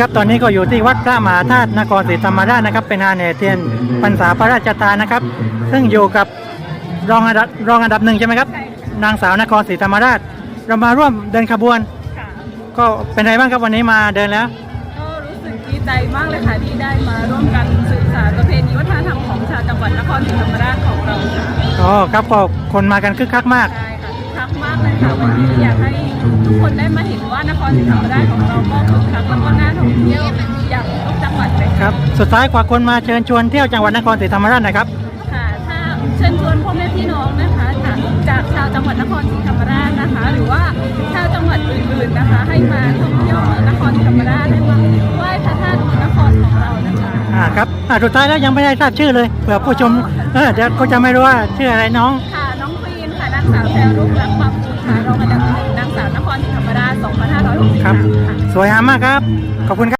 ครับตอนนี้ก็อยู่ที่วัดพระมหาธาตุนครศรีธรรมราชนะครับ เป็นงานแห่เทียนพรรษาพระราชทานนะครับ ซึ่งอยู่กับรองอันดับรองอันดับหนึ่งใช่ไหมครับ นางสาวนครศรีธรรมราช เรามาร่วมเดินขบวน ค่ะก็เป็นไงบ้างครับวันนี้มาเดินแล้ว ก็รู้สึกดีใจมากเลยค่ะที่ได้มาร่วมกันสืบสานประเพณีวัฒนธรรมของชาวจังหวัดนครศรีธรรมราชของเราค่ะอ๋อครับก็คนมากันคึกคักมาก ใช่ค่ะคึกคักมากเลยค่ะวันนี้อยากให้ ทุกคนได้มาเห็นว่านครศรีธรรมราชของเราก็คึกคักแล้วก็น่าท่องเที่ยวอย่างทุกจังหวัดเลยคค่ะรับ สุดท้ายกว่าคนมาเชิญชวนเที่ยวจังหวัดนครศรีธรรมราชหนะครับ ค่ะถ้าเชิญชวนพ่อแม่พี่น้องนะคะจากจากชาวจังหวัดนครศรีธรรมราชนะคะ หรือว่าชาวจังหวัดอื่นๆนะคะ ให้มาท่องเที่ยวเมืองนครศรีธรรมราชให้มาไหว้พระธาตุนครของเรานะคะอ่าครับอ่าสุดท้ายแล้วยังไม่ได้ทราบชื่อเลยเผื่อผู้ชมเออเดี๋ยวก็จะไม่รู้ว่าชื่ออะไรน้อง ค่ะน้องควีนค่ะนางสาวแพรรุ่งรักความคุณค่ะรองอันดับหนึ่งนาง ครศรีธรรมราช2563ครับค่ะสวยงามมากครับ ขอบคุณครับ